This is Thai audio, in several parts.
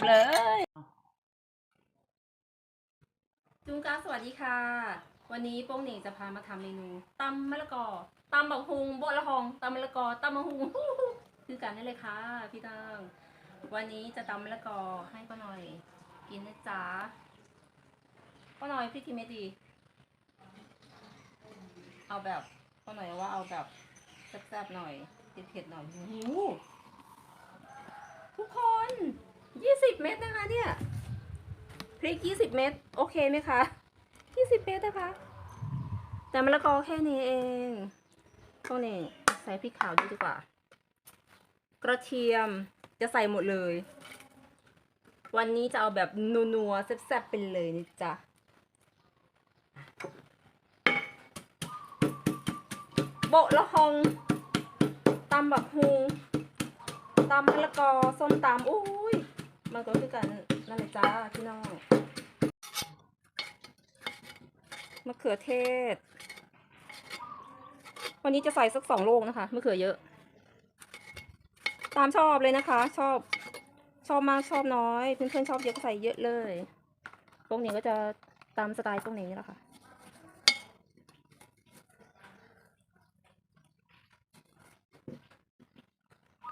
บเลยจุงกาสวัสดีค่ะ วันนี้โป้งเหน่งจะพามาทำเมนูตำมะละกอตำบักฮุงโบะละหองตำมะละกอตำมะฮุงคือกันได้เลยค่ะ พี่ตังวันนี้จะตำมะละกอให้ป้าหน่อยกินนะจ๊ะป้าหน่อยพี่ทีเมดี เอาแบบป้าหน่อยว่าเอาแบบแซ่บๆหน่อยเผ็ดๆหน่อยทุกคน ยี่สิบเม็ดนะคะเนี่ยพริกยี่สิบเม็ดโอเคไหมคะยี่สิบเม็ดนะคะ แต่มะละกอแค่นี้เองพวกนี้ใส่พริกขาวดีกว่า กระเทียมจะใส่หมดเลย วันนี้จะเอาแบบนัวๆแซ่บๆไปเลยนะจ๊ะโบะละหองตำบักฮุงตำมะละกอส้มตำอุ้ มันก็คือกันนั่นแหละจ้าพี่น้องมะเขือเทศ วันนี้จะใส่สักสองโลกนะคะมะเขือเยอะ ตามชอบเลยนะคะ ชอบชอบมากชอบน้อยเพื่อนๆชอบเยอะก็ใส่เยอะเลยพวกนี้ก็จะตามสไตล์พวกนี้แหละค่ะ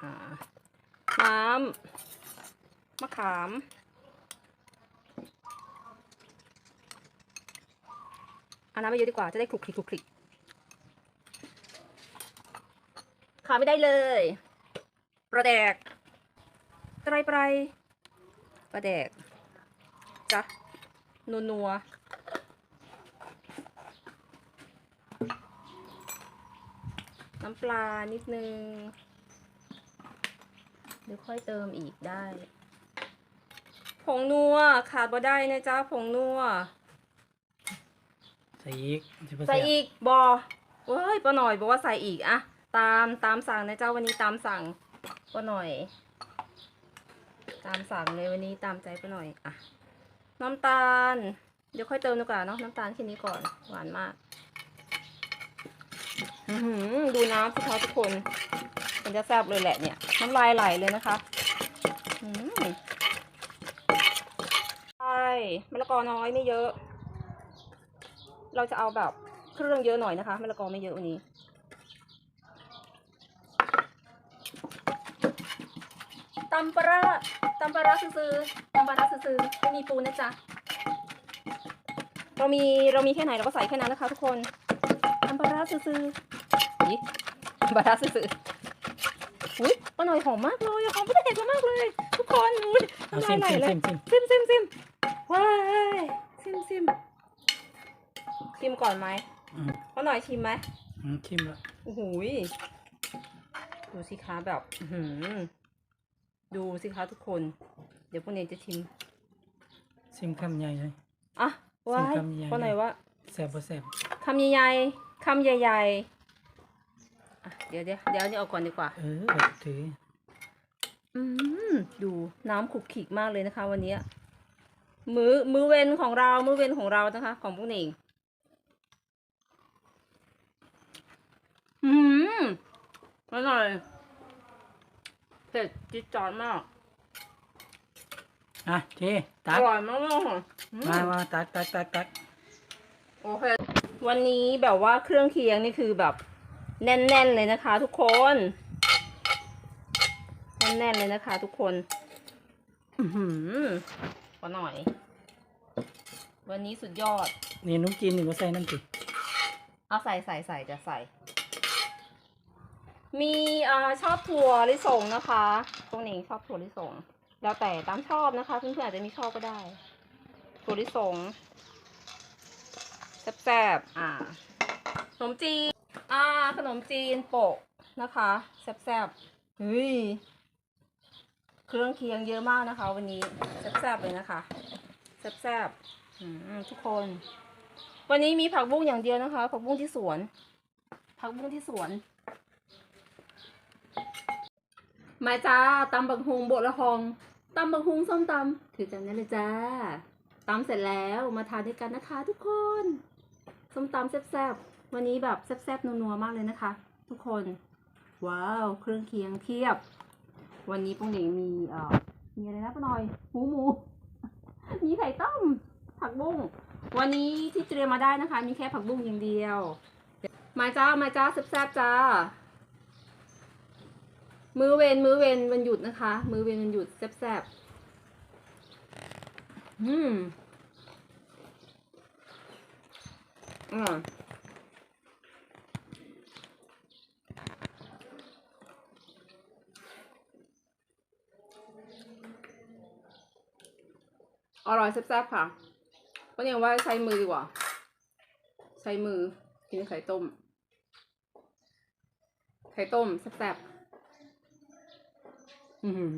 อ่าน้ำ มะขาม เอาน้ำไปเยอะดีกว่า จะได้คลุกคลิกคลุกคลิกขาไม่ได้เลย ประแดกไตรไปประแดกจ้ะนัวนัวน้ำปลานิดนึงเดี๋ยวค่อยเติมอีกได้ งนัวขาดบ่ได้นะจ๊ะผงนัวใส่อีกสิบเปอร์ใส่เซ็นต์อีกบอเว้ยป้าหน่อยบอกว่าใส่อีกอะตามตามสั่งนะเจ้าวันนี้ตามสั่งป้าหน่อย ตามสั่งเลยวันนี้ตามใจป้าหน่อยอะน้ำตาล เดี๋ยวค่อยเติมดีกว่าเนาะน้ำตาลแค่นี้ก่อนหวานมากอื้อหือดูน้ำสิคะทุกคนมันจะแซ่บเลยแหละเนี่ย น้ำลายไหลเลยนะคะอื มใช่มะละกอน้อยไม่เยอะ เราจะเอาแบบเครื่องเยอะหน่อยนะคะ มะละกอไม่เยอะวันนี้ ตำปลาร้าตำปลาร้าซื้อๆตำปลาร้าซื้อๆไม่มีปูนะจ๊ะ เรามีเรามีแค่ไหนเราก็ใส่แค่นั้นนะคะ ทุกคนตำปลาร้าซื้อๆนี่ตำปลาร้าซื้อๆอุ้ยป้าหน่อยหอมมากเลยอะหอมไม่ได้เห็นมากเลย ทุกคนอุ้ยเอาน้ำซิลายมไหลซิมเลยซิมซิมซิมซิมซิม ว้ายซิมซิมชิมก่อนไหมอืมป้าหน่อยชิมไหมอืมชิมแล้วโอ้โหยดูสิคะแบบ อื้อหือดูสิคะทุกคน เดี๋ยวพวกนี้จะชิมซิมคำใหญ่เลย อะว้ายชิมคำใหญ่ป้าหน่อยว่าแซ่บบ่แซ่บคำใหญ่ๆคำใหญ่ๆอะเดี๋ยวเดี๋ยวเดี๋ยวอันนี้เอาก่อนดีกว่า เออแบบถืออืมดูน้ำขลุกขลิกมากเลยนะคะ วันนี้ มือมือเวนของเรามือเวนของเรานะคะ ของพวกนี้อืมอร่อยเผ็ดจิ๊ดจอนมากอะเทอตักร่อยมากเลยค่ะอืมมามาตักตักตักตักโอเค วันนี้แบบว่าเครื่องเคียงนี่คือแบบ แน่นๆเลยนะคะ ทุกคน แน่นๆเลยนะคะ ทุกคน อือหือ ขอหน่อย วันนี้สุดยอด นี่นุ่มจีนนี่บ่ใส่น้ำจิเอาใส่ใส่ใส่จะใส่ มีอ่าชอบถั่วลิสงนะคะ ตรงนี้ชอบถั่วลิสง แล้วแต่ตามชอบนะคะเพื่อนๆอาจจะไม่ชอบก็ได้ ถั่วลิสงแซ่บๆ อ่า ขนมจีน อ่า ขนมจีนโปะนะคะ แซ่บๆเฮ้ย เครื่องเคียงเยอะมากนะคะ วันนี้แซ่บๆเลยนะคะแซ่บๆทุกคน วันนี้มีผักบุ้งอย่างเดียวนะคะ ผักบุ้งที่สวน ผักบุ้งที่สวน มาจ้าตำบักฮุงโบะละหองตำบักฮุงส้มตำถือจำได้เลยจ้าตำเสร็จแล้วมาทานด้วยกันนะคะ ทุกคน ส้มตำแซ่บๆวันนี้แบบแซ่บๆนัวๆมากเลยนะคะ ทุกคน ว้าว เครื่องเคียงเพียบ วันนี้ปุ้งหนิงมีเอ่อมีอะไรนะป้าหน่อยหมูหมู มีไข่ต้ม ผักบุ้ง วันนี้ที่เตรียมมาได้นะคะ มีแค่ผักบุ้งอย่างเดียว มาจ้า มาจ้าแซ่บๆจ้า มือเวนมือเวนวันหยุดนะคะ มือเวนวันหยุดแซ่บๆอืมอร่ อร่อยแซ่บๆค่ะก็ยังว่าใช้มือดีกว่า ใช้มือกินไข่ต้ม ไข่ต้มแซ่บๆอือหือ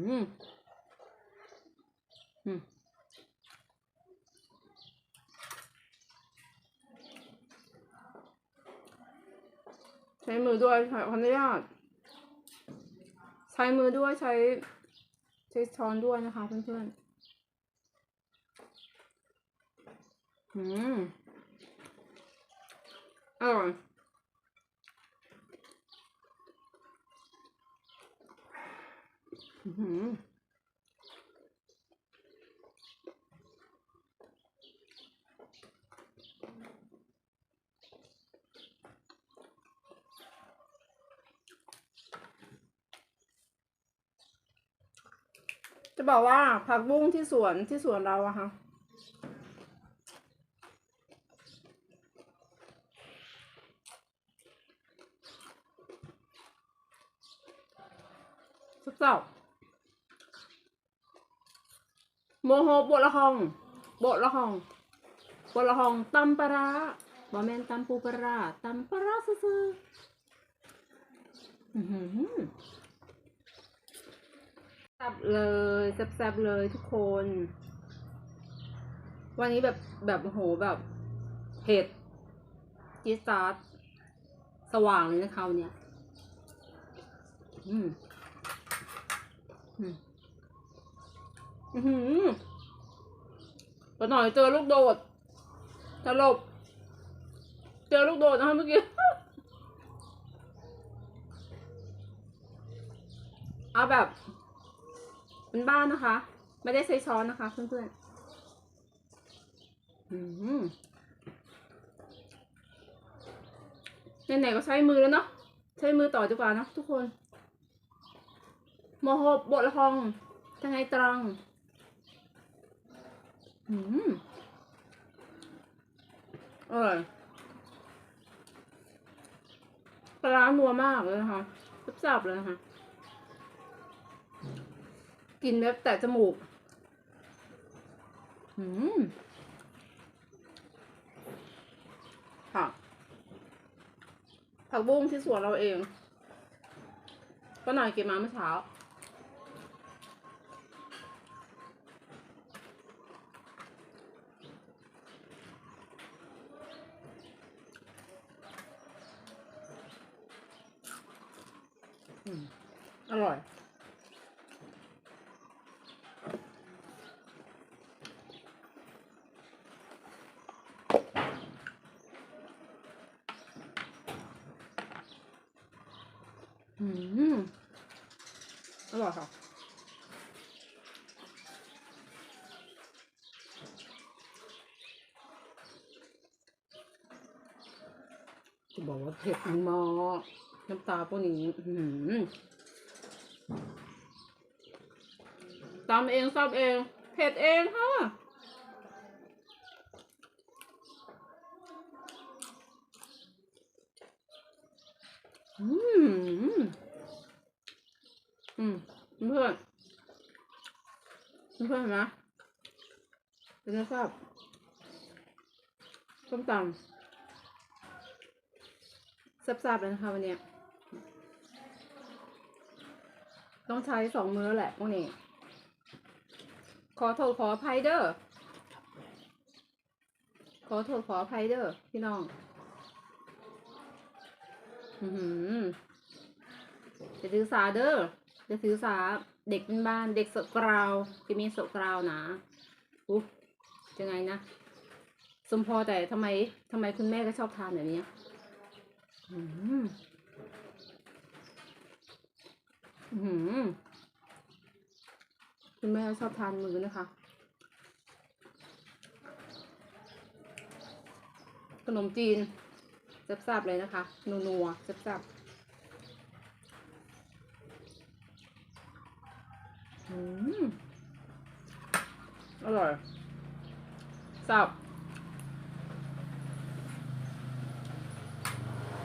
อืมใช้มือด้วยขออนุญาตใช้มือด้วยใช้ ใช้ช้อนด้วยนะคะเพื่อนๆ อืมอร่อยอื้อหือจะบอกว่าผักบุ้งที่สวนที่สวนเราอะค่ะ สุดเจ้า โมโหบทละหองบทละหองบทละหองตำปลาบอแมนตำปูปลาตำปลาร้าซื่อๆอื้อหือแซบเลยแซ่บๆเลยทุกคน วันนี้แบบแบบโอ้โหแบบเผ็ดจี๊ดจ๊าดสว่างเลยนะคะวันเนี้ยอืม อืม อือหือปหน่อยเจอลูกโดดตลบ เจอลูกโดดนะคะเมื่อกี้ เอาแบบเป็นบ้านนะคะ ไม่ได้ใช้ช้อนนะคะ เพื่อนๆอืมไหนๆก็ใช้มือแล้วเนาะ ใช้มือต่อดีกว่าเนอะทุกคนโมโหบทละครทางไงตรัง อืมอร่อยปลาร้านัวมากเลยนะคะสับๆเลยนะคะกินแบบแต่จมูก อืมผักผักบุ้งที่สวนเราเอง ก็หน่อยเก็บมาเมื่อเช้า อืมอร่อยค่ะจะบอกว่าเผ็ดมากน้ำตาพวกนี้อื้อหือตำเองซับเอง เผ็ดเองค่ะ อืม อืมเพื่อนเพื่อนนไหมเป็นไงครับส้มตำแซ่บๆเลยนะคะวันนี้ ต้องใช้สองมือแหละพวกนี้ ขอโทษขออภัยเด้อขอโทษขออภัยเด้อพี่น้อง จะถือสาเด้อจะถือสาเด็กเป็นบ้านเด็กสกราวจะมีสกราวนะอุ๊ยังไงนะสมพอแต่ทำไมทำไมคุณแม่ก็ชอบทานแบบนี้อืมอืมคุณแม่ชอบทานมือนะคะ ขนมจีน ซ่บๆเลยนะคะ นัวๆแซ่บๆอืมอร่อยแซ่บ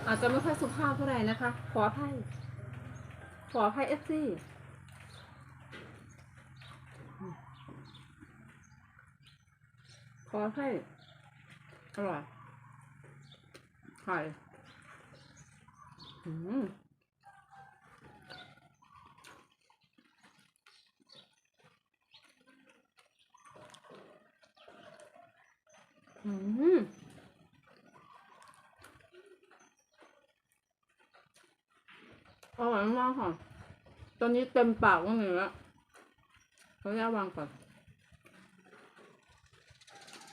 อาจจะไม่ค่อยสุภาพเท่าไหร่นะคะ ขออภัยขออภัยเอฟซีขออภัยอร่อย ไข่อืมอืมอร่อยมากค่ะ ตอนนี้เต็มปากว่าหนึ่งแล้วเขาจะวางก่อน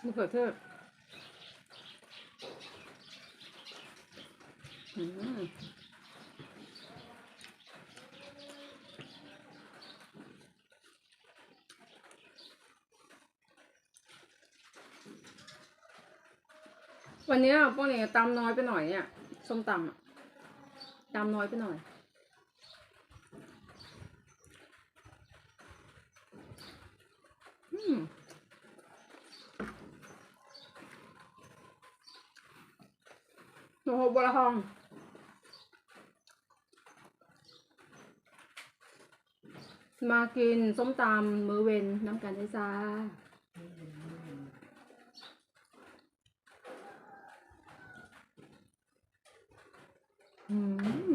มะเขือเทศอืม วันนี้พวกนี้ตำน้อยไปหน่อยเนี่ยส้มตำอะตำน้อยไปหน่อย อืมโอ้โหบละทอง มากินส้มตำมือเวนน้ำกันได้จ้าอืม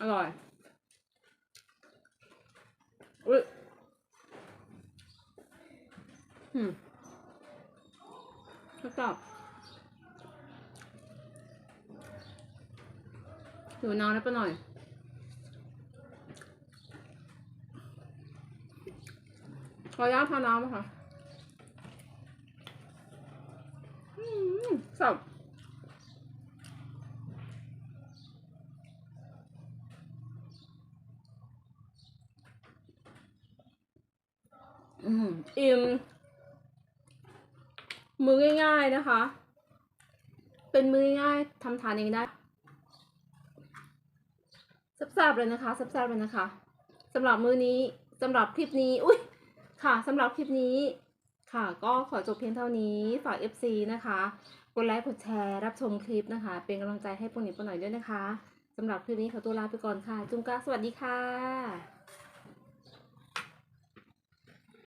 อร่อย อุ้ยอืมแล้วก็หนูนอนแล้วปะหน่อย ออนุญาตทาน้ำค่ะอืมสับอืมอิ่มมือง่ายๆนะคะ เป็นมือง่ายๆทำทานเองได้แซ่บๆเลยนะคะแซ่บๆเลยนะคะสำหรับมือนี้สำหรับคลิปนี้ อุ้ย ค่ะสำหรับคลิปนี้ค่ะ ก็ขอจบเพียงเท่านี้ฝาก FC นะคะกดไลค์กดแชร์รับชมคลิปนะคะ เป็นกำลังใจให้ปนิปหน่อยด้วยนะคะสำหรับคลิปนี้ขอตัวลาไปก่อนค่ะ จุงกะสวัสดีค่ะ